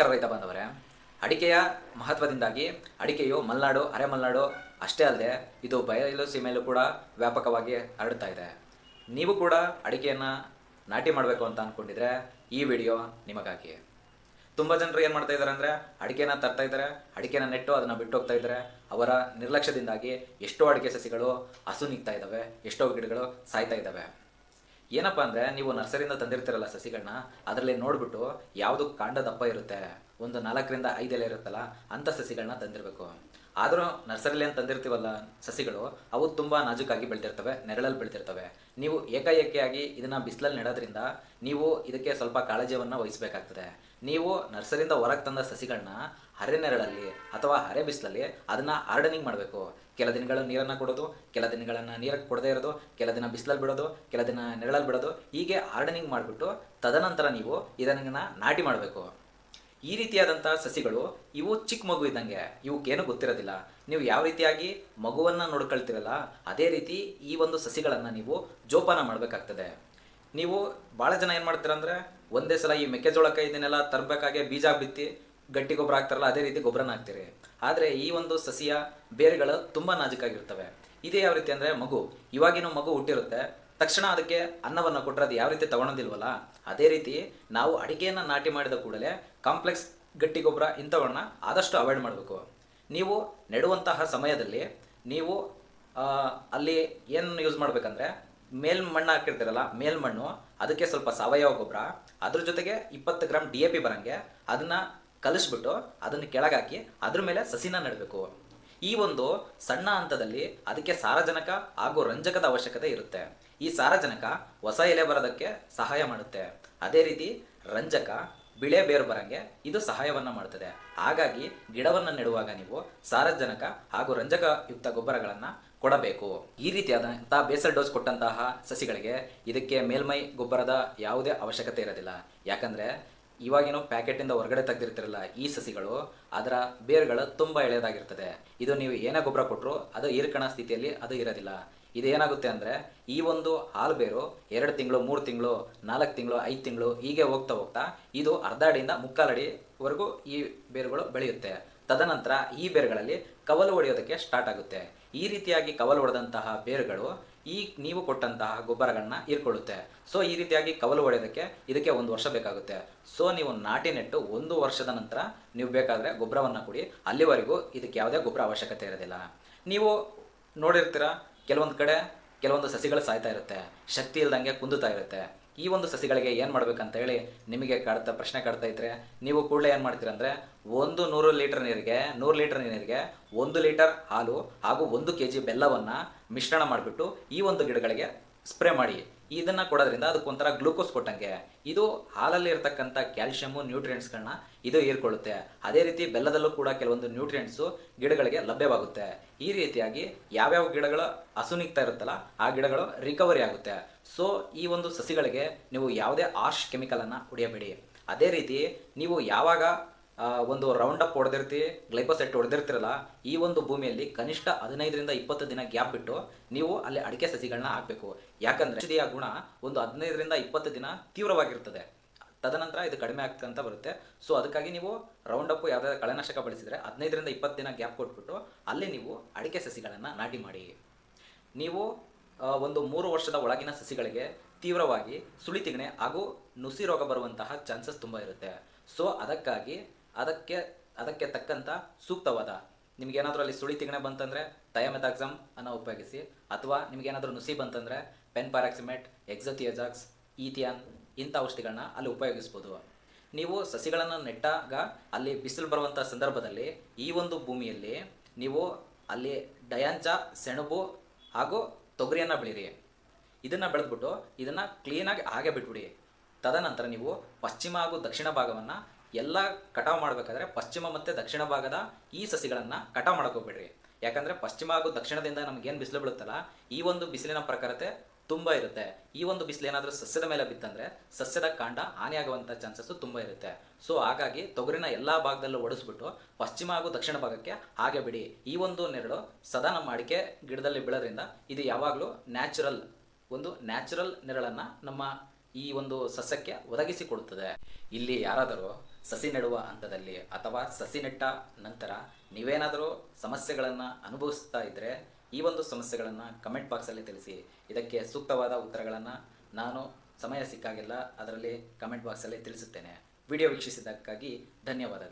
ನಮಸ್ಕಾರ ರೈತ ಬಾಂಧವರೇ. ಅಡಿಕೆಯ ಮಹತ್ವದಿಂದಾಗಿ ಅಡಿಕೆಯು ಮಲೆನಾಡು ಅರೆ ಮಲೆನಾಡು ಅಷ್ಟೇ ಅಲ್ಲದೆ ಇದು ಬಯಲು ಸೀಮೆಯಲ್ಲೂ ಕೂಡ ವ್ಯಾಪಕವಾಗಿ ಹರಡ್ತಾ ಇದೆ. ನೀವು ಕೂಡ ಅಡಿಕೆಯನ್ನು ನಾಟಿ ಮಾಡಬೇಕು ಅಂತ ಅಂದ್ಕೊಂಡಿದ್ರೆ ಈ ವಿಡಿಯೋ ನಿಮಗಾಗಿ ತುಂಬ ಜನರು ಏನು ಮಾಡ್ತಾ ಇದ್ದಾರೆ ಅಂದರೆ ಅಡಿಕೆನ ತರ್ತಾ ಇದ್ದಾರೆ ಅಡಿಕೆನ ನೆಟ್ಟು ಅದನ್ನು ಬಿಟ್ಟು ಹೋಗ್ತಾ ಇದ್ದಾರೆ. ಅವರ ನಿರ್ಲಕ್ಷ್ಯದಿಂದಾಗಿ ಎಷ್ಟೋ ಅಡಿಕೆ ಸಸಿಗಳು ಹಸು ನಿಗ್ತಾ ಇದ್ದಾವೆ, ಎಷ್ಟೋ ಗಿಡಗಳು ಸಾಯ್ತಾ ಇದ್ದಾವೆ. ಏನಪ್ಪ ಅಂದರೆ ನೀವು ನರ್ಸರಿಯಿಂದ ತಂದಿರ್ತೀರಲ್ಲ ಸಸಿಗಳನ್ನ ಅದರಲ್ಲಿ ನೋಡ್ಬಿಟ್ಟು ಯಾವುದು ಕಾಂಡ ದಪ್ಪ ಇರುತ್ತೆ, ಒಂದು ನಾಲ್ಕರಿಂದ ಐದು ಎಲೆ ಇರುತ್ತಲ್ಲ ಅಂಥ ಸಸಿಗಳನ್ನ ತಂದಿರಬೇಕು. ಆದರೂ ನರ್ಸರಿಲಿ ಏನು ತಂದಿರ್ತೀವಲ್ಲ ಸಸಿಗಳು, ಅವು ತುಂಬ ನಾಜುಕಾಗಿ ಬೆಳೆದಿರ್ತವೆ, ನೆರಳಲ್ಲಿ ಬೆಳೆದಿರ್ತವೆ. ನೀವು ಏಕಾಏಕಿಯಾಗಿ ಇದನ್ನು ಬಿಸಿಲಲ್ಲಿ ನೆಡೋದ್ರಿಂದ ನೀವು ಇದಕ್ಕೆ ಸ್ವಲ್ಪ ಕಾಳಜಿಯನ್ನು ವಹಿಸಬೇಕಾಗ್ತದೆ. ನೀವು ನರ್ಸರಿಯಿಂದ ಹೊರಗೆ ತಂದ ಸಸಿಗಳನ್ನ ಹರೆ ನೆರಳಲ್ಲಿ ಅಥವಾ ಹರೆ ಬಿಸಿಲಲ್ಲಿ ಅದನ್ನು ಹಾರ್ಡನಿಂಗ್ ಮಾಡಬೇಕು. ಕೆಲ ದಿನಗಳ ನೀರನ್ನು ಕೊಡೋದು, ಕೆಲ ದಿನಗಳನ್ನು ನೀರಕ್ಕೆ ಕೊಡದೇ ಇರೋದು, ಕೆಲ ದಿನ ಬಿಸಿಲಲ್ಲಿ ಬಿಡೋದು, ಕೆಲ ದಿನ ನೆರಳಲ್ಲಿ ಬಿಡೋದು, ಹೀಗೆ ಹಾರ್ಡನಿಂಗ್ ಮಾಡಿಬಿಟ್ಟು ತದನಂತರ ನೀವು ಇದನ್ನು ನಾಟಿ ಮಾಡಬೇಕು. ಈ ರೀತಿಯಾದಂಥ ಸಸಿಗಳು ಇವು ಚಿಕ್ಕ ಮಗು ಇದ್ದಂಗೆ ಇವಕ್ಕೇನು ಗೊತ್ತಿರೋದಿಲ್ಲ. ನೀವು ಯಾವ ರೀತಿಯಾಗಿ ಮಗುವನ್ನು ನೋಡ್ಕೊಳ್ತೀರಲ್ಲ, ಅದೇ ರೀತಿ ಈ ಒಂದು ಸಸಿಗಳನ್ನು ನೀವು ಜೋಪಾನ ಮಾಡಬೇಕಾಗ್ತದೆ. ನೀವು ಭಾಳ ಜನ ಏನು ಮಾಡ್ತೀರ ಅಂದರೆ ಒಂದೇ ಸಲ ಈ ಮೆಕ್ಕೆಜೋಳಕ್ಕೆ ಇದನ್ನೆಲ್ಲ ತರಬೇಕಾಗೆ ಬೀಜ ಬಿತ್ತಿ ಗಟ್ಟಿ ಗೊಬ್ಬರ ಹಾಕ್ತಾರಲ್ಲ, ಅದೇ ರೀತಿ ಗೊಬ್ಬರನ ಹಾಕ್ತೀರಿ. ಆದರೆ ಈ ಒಂದು ಸಸಿಯ ಬೇರುಗಳು ತುಂಬ ನಾಜುಕಾಗಿರ್ತವೆ. ಇದೇ ಯಾವ ರೀತಿ ಅಂದರೆ ಮಗು. ಇವಾಗಿನ ಮಗು ಹುಟ್ಟಿರುತ್ತೆ. ತಕ್ಷಣ ಅದಕ್ಕೆ ಅನ್ನವನ್ನು ಕೊಟ್ಟರೆ ಅದು ಯಾವ ರೀತಿ ತಗೊಳೋದಿಲ್ವಲ್ಲ ಅದೇ ರೀತಿ ನಾವು ಅಡಿಕೆಯನ್ನು ನಾಟಿ ಮಾಡಿದ ಕೂಡಲೇ ಕಾಂಪ್ಲೆಕ್ಸ್ ಗಟ್ಟಿ ಗೊಬ್ಬರ ಇಂಥವನ್ನ ಆದಷ್ಟು ಅವಾಯ್ಡ್ ಮಾಡಬೇಕು. ನೀವು ನೆಡುವಂತಹ ಸಮಯದಲ್ಲಿ ನೀವು ಅಲ್ಲಿ ಏನು ಯೂಸ್ ಮಾಡಬೇಕಂದ್ರೆ ಮೇಲ್ ಮಣ್ಣು ಹಾಕಿರ್ತೀರಲ್ಲ ಮೇಲ್ಮಣ್ಣು ಅದಕ್ಕೆ ಸ್ವಲ್ಪ ಸಾವಯವ ಗೊಬ್ಬರ, ಅದ್ರ ಜೊತೆಗೆ ಇಪ್ಪತ್ತು ಗ್ರಾಮ್ ಡಿ ಎ ಪಿ ಬರಂಗೆ, ಅದನ್ನ ಕಲಿಸ್ಬಿಟ್ಟು ಅದನ್ನು ಕೆಳಗಾಕಿ ಅದ್ರ ಮೇಲೆ ಸಸಿನ ನೆಡಬೇಕು. ಈ ಒಂದು ಸಣ್ಣ ಹಂತದಲ್ಲಿ ಅದಕ್ಕೆ ಸಾರಜನಕ ಹಾಗೂ ರಂಜಕದ ಅವಶ್ಯಕತೆ ಇರುತ್ತೆ. ಈ ಸಾರಜನಕ ಹೊಸ ಎಲೆ ಬರೋದಕ್ಕೆ ಸಹಾಯ ಮಾಡುತ್ತೆ. ಅದೇ ರೀತಿ ರಂಜಕ, ಬಿಳೆ ಬೇರು ಬರಂಗೆ ಇದು ಸಹಾಯವನ್ನ ಮಾಡುತ್ತದೆ ಹಾಗಾಗಿ ಗಿಡವನ್ನು ನೆಡುವಾಗ ನೀವು ಸಾರಜನಕ ಹಾಗೂ ರಂಜಕ ಯುಕ್ತ ಗೊಬ್ಬರಗಳನ್ನ ಕೊಡಬೇಕು. ಈ ರೀತಿಯಾದಂತಹ ಬೇಸಲ್ ಡೋಸ್ ಕೊಟ್ಟಂತಹ ಸಸಿಗಳಿಗೆ ಇದಕ್ಕೆ ಮೇಲ್ಮೈ ಗೊಬ್ಬರದ ಯಾವುದೇ ಅವಶ್ಯಕತೆ ಇರೋದಿಲ್ಲ. ಯಾಕಂದ್ರೆ ಇವಾಗಿನ ಪ್ಯಾಕೆಟಿಂದ ಹೊರಗಡೆ ತೆಗೆದಿರ್ತಿರಲ್ಲ ಈ ಸಸಿಗಳು, ಅದರ ಬೇರುಗಳು ತುಂಬ ಎಳೆಯದಾಗಿರ್ತದೆ. ಇದು ನೀವು ಏನೇ ಗೊಬ್ಬರ ಕೊಟ್ಟರು ಅದು ಹೀರ್ಕಣ ಸ್ಥಿತಿಯಲ್ಲಿ ಅದು ಇರೋದಿಲ್ಲ. ಇದು ಏನಾಗುತ್ತೆ ಅಂದರೆ, ಈ ಒಂದು ಹಾಲು ಬೇರು ಎರಡು ತಿಂಗಳು, ಮೂರು ತಿಂಗಳು, ನಾಲ್ಕು ತಿಂಗಳು, ಐದು ತಿಂಗಳು ಹೀಗೆ ಹೋಗ್ತಾ ಹೋಗ್ತಾ ಇದು ಅರ್ಧ ಅಡಿಯಿಂದ ಮುಕ್ಕಾಲು ಅಡಿವರೆಗೂ ಈ ಬೇರುಗಳು ಬೆಳೆಯುತ್ತೆ. ತದನಂತರ ಈ ಬೇರುಗಳಲ್ಲಿ ಕವಲು ಹೊಡೆಯೋದಕ್ಕೆ ಸ್ಟಾರ್ಟ್ ಆಗುತ್ತೆ. ಈ ರೀತಿಯಾಗಿ ಕವಲು ಹೊಡೆದಂತಹ ಬೇರುಗಳು ಈ ನೀವು ಕೊಟ್ಟಂತಹ ಗೊಬ್ಬರಗಳನ್ನ ಇರ್ಕೊಳ್ಳುತ್ತೆ ಸೊ ಈ ರೀತಿಯಾಗಿ ಕವಲು ಹೊಡೆಯೋದಕ್ಕೆ ಇದಕ್ಕೆ ಒಂದು ವರ್ಷ ಬೇಕಾಗುತ್ತೆ. ಸೊ ನೀವು ನಾಟಿ ನೆಟ್ಟು ಒಂದು ವರ್ಷದ ನಂತರ ನೀವು ಬೇಕಾದರೆ ಗೊಬ್ಬರವನ್ನು ಕೊಡಿ. ಅಲ್ಲಿವರೆಗೂ ಇದಕ್ಕೆ ಯಾವುದೇ ಗೊಬ್ಬರ ಅವಶ್ಯಕತೆ ಇರೋದಿಲ್ಲ. ನೀವು ನೋಡಿರ್ತೀರ, ಕೆಲವೊಂದು ಕಡೆ ಕೆಲವೊಂದು ಸಸಿಗಳು ಸಾಯ್ತಾ ಇರುತ್ತೆ. ಶಕ್ತಿ ಇಲ್ದಂಗೆ ಕುಂದುತ್ತಾ ಇರುತ್ತೆ. ಈ ಒಂದು ಸಸಿಗಳಿಗೆ ಏನು ಮಾಡ್ಬೇಕಂತ ಹೇಳಿ ನಿಮಗೆ ಕಾಡ್ತಾ ಪ್ರಶ್ನೆ ಕಾಡ್ತಾ ಇದ್ರೆ, ನೀವು ಕೂಡಲೇ ಏನು ಮಾಡ್ತೀರ ಅಂದರೆ ಒಂದು ನೂರು ಲೀಟರ್ ನೀರಿಗೆ, ನೂರು ಲೀಟರ್ ನೀರಿಗೆ ಒಂದು ಲೀಟರ್ ಹಾಲು ಹಾಗೂ ಒಂದು ಕೆ ಜಿ ಬೆಲ್ಲವನ್ನು ಮಿಶ್ರಣ ಮಾಡಿಬಿಟ್ಟು ಈ ಒಂದು ಗಿಡಗಳಿಗೆ ಸ್ಪ್ರೇ ಮಾಡಿ, ಇದನ್ನು ಕೊಡೋದ್ರಿಂದ ಅದಕ್ಕೊಂಥರ ಗ್ಲೂಕೋಸ್ ಕೊಟ್ಟಂಗೆ, ಇದು ಹಾಲಲ್ಲಿ ಇರತಕ್ಕಂಥ ಕ್ಯಾಲ್ಶಿಯಮು ನ್ಯೂಟ್ರಿಯೆಂಟ್ಸ್ಗಳನ್ನ ಇದು ಹೀರ್ಕೊಳ್ಳುತ್ತೆ ಅದೇ ರೀತಿ ಬೆಲ್ಲದಲ್ಲೂ ಕೂಡ ಕೆಲವೊಂದು ನ್ಯೂಟ್ರಿಯೆಂಟ್ಸು ಗಿಡಗಳಿಗೆ ಲಭ್ಯವಾಗುತ್ತೆ. ಈ ರೀತಿಯಾಗಿ ಯಾವ್ಯಾವ ಗಿಡಗಳು ಹಸುನಿಗ್ತಾ ಇರುತ್ತಲ್ಲ, ಆ ಗಿಡಗಳು ರಿಕವರಿ ಆಗುತ್ತೆ. ಸೊ, ಈ ಒಂದು ಸಸಿಗಳಿಗೆ ನೀವು ಯಾವುದೇ ಆರ್ಶ್ ಕೆಮಿಕಲನ್ನು ಹೊಡೆಯಬೇಡಿ ಅದೇ ರೀತಿ ನೀವು ಯಾವಾಗ ಒಂದು ರೌಂಡ್ ಅಪ್ ಹೊಡೆದಿರ್ತಿ ಗ್ಲೈಪೋಸೆಟ್ ಹೊಡೆದಿರ್ತಿರಲ್ಲ, ಈ ಒಂದು ಭೂಮಿಯಲ್ಲಿ ಕನಿಷ್ಠ ಹದಿನೈದರಿಂದ ಇಪ್ಪತ್ತು ದಿನ ಗ್ಯಾಪ್ ಬಿಟ್ಟು ನೀವು ಅಲ್ಲಿ ಅಡಿಕೆ ಸಸಿಗಳನ್ನ ಹಾಕಬೇಕು. ಯಾಕಂದ್ರೆ ಔಷಧಿಯ ಗುಣ ಒಂದು ಹದಿನೈದರಿಂದ ಇಪ್ಪತ್ತು ದಿನ ತೀವ್ರವಾಗಿರ್ತದೆ. ತದನಂತರ ಇದು ಕಡಿಮೆ ಆಗ್ತಂತ ಬರುತ್ತೆ. ಸೊ ಅದಕ್ಕಾಗಿ ನೀವು ರೌಂಡ್ ಅಪ್ ಯಾವುದೇ ಕಳೆನಾಶಕ ಬಳಸಿದರೆ ಹದಿನೈದರಿಂದ ಇಪ್ಪತ್ತು ದಿನ ಗ್ಯಾಪ್ ಕೊಟ್ಬಿಟ್ಟು ಅಲ್ಲಿ ನೀವು ಅಡಿಕೆ ಸಸಿಗಳನ್ನು ನಾಟಿ ಮಾಡಿ. ನೀವು ಒಂದು ಮೂರು ವರ್ಷದ ಒಳಗಿನ ಸಸಿಗಳಿಗೆ ತೀವ್ರವಾಗಿ ಸುಳಿ ತಿಗಣೆ ಹಾಗೂ ನುಸಿ ರೋಗ ಬರುವಂತಹ ಚಾನ್ಸಸ್ ತುಂಬ ಇರುತ್ತೆ. ಸೊ ಅದಕ್ಕಾಗಿ ಅದಕ್ಕೆ ಅದಕ್ಕೆ ತಕ್ಕಂಥ ಸೂಕ್ತವಾದ ನಿಮಗೇನಾದರೂ ಅಲ್ಲಿ ಸುಳಿ ತಿಗಣೆ ಬಂತಂದರೆ ಥಯಾಮೆಥಾಕ್ಸಮ್ ಅನ್ನು ಉಪಯೋಗಿಸಿ, ಅಥವಾ ನಿಮಗೇನಾದರೂ ನುಸಿ ಬಂತಂದರೆ ಪೆನ್ ಪ್ಯಾರಾಕ್ಸಿಮೆಟ್ ಎಕ್ಸತಿಯಜಾಕ್ಸ್ ಈಥಿಯಾನ್ ಇಂಥ ಔಷಧಿಗಳನ್ನ ಅಲ್ಲಿ ಉಪಯೋಗಿಸ್ಬೋದು. ನೀವು ಸಸಿಗಳನ್ನು ನೆಟ್ಟಾಗ ಅಲ್ಲಿ ಬಿಸಿಲು ಬರುವಂಥ ಸಂದರ್ಭದಲ್ಲಿ ಈ ಒಂದು ಭೂಮಿಯಲ್ಲಿ ನೀವು ಅಲ್ಲಿ ಡಯಾಂಚ, ಸೆಣಬು ಹಾಗೂ ತೊಗರಿಯನ್ನು ಬೆಳೀರಿ. ಇದನ್ನು ಬೆಳೆದ್ಬಿಟ್ಟು ಇದನ್ನು ಕ್ಲೀನಾಗಿ ಹಾಗೆ ಬಿಟ್ಬಿಡಿ. ತದನಂತರ ನೀವು ಪಶ್ಚಿಮ ಹಾಗೂ ದಕ್ಷಿಣ ಭಾಗವನ್ನು ಎಲ್ಲ ಕಟಾವು ಮಾಡಬೇಕಾದ್ರೆ ಪಶ್ಚಿಮ ಮತ್ತು ದಕ್ಷಿಣ ಭಾಗದ ಈ ಸಸಿಗಳನ್ನು ಕಟಾವು ಮಾಡಕ್ಕೆ ಹೋಗ್ಬೇಡ್ರಿ. ಯಾಕಂದರೆ ಪಶ್ಚಿಮ ಹಾಗೂ ದಕ್ಷಿಣದಿಂದ ನಮಗೇನು ಬಿಸಿಲು ಬೀಳುತ್ತಲ್ಲ, ಈ ಒಂದು ಬಿಸಿಲಿನ ಪ್ರಖರತೆ ತುಂಬ ಇರುತ್ತೆ. ಈ ಒಂದು ಬಿಸಿಲು ಏನಾದರೂ ಸಸ್ಯದ ಮೇಲೆ ಬಿತ್ತಂದರೆ ಸಸ್ಯದ ಕಾಂಡ ಹಾನಿಯಾಗುವಂಥ ಚಾನ್ಸಸ್ಸು ತುಂಬ ಇರುತ್ತೆ. ಸೊ ಹಾಗಾಗಿ ತೊಗರಿನ ಎಲ್ಲ ಭಾಗದಲ್ಲೂ ಒಡಿಸ್ಬಿಟ್ಟು ಪಶ್ಚಿಮ ಹಾಗೂ ದಕ್ಷಿಣ ಭಾಗಕ್ಕೆ ಹಾಗೆ ಬಿಡಿ. ಈ ಒಂದು ನೆರಳು ಸದಾ ನಮ್ಮ ಅಡಿಕೆ ಗಿಡದಲ್ಲಿ ಬೀಳೋದ್ರಿಂದ ಇದು ಯಾವಾಗಲೂ ನ್ಯಾಚುರಲ್ ಒಂದು ನ್ಯಾಚುರಲ್ ನೆರಳನ್ನು ನಮ್ಮ ಈ ಒಂದು ಸಸ್ಯಕ್ಕೆ ಒದಗಿಸಿಕೊಡುತ್ತದೆ. ಇಲ್ಲಿ ಯಾರಾದರೂ ಸಸಿ ನೆಡುವ ಹಂತದಲ್ಲಿ ಅಥವಾ ಸಸಿ ನೆಟ್ಟ ನಂತರ ನೀವೇನಾದರೂ ಸಮಸ್ಯೆಗಳನ್ನು ಅನುಭವಿಸ್ತಾ ಇದ್ದರೆ ಈ ಒಂದು ಸಮಸ್ಯೆಗಳನ್ನು ಕಮೆಂಟ್ ಬಾಕ್ಸಲ್ಲಿ ತಿಳಿಸಿ. ಇದಕ್ಕೆ ಸೂಕ್ತವಾದ ಉತ್ತರಗಳನ್ನು ನಾನು ಸಮಯ ಸಿಕ್ಕಾಗೆಲ್ಲ ಅದರಲ್ಲಿ ಕಮೆಂಟ್ ಬಾಕ್ಸಲ್ಲಿ ತಿಳಿಸುತ್ತೇನೆ. ವಿಡಿಯೋ ವೀಕ್ಷಿಸಿದ್ದಕ್ಕಾಗಿ ಧನ್ಯವಾದಗಳು.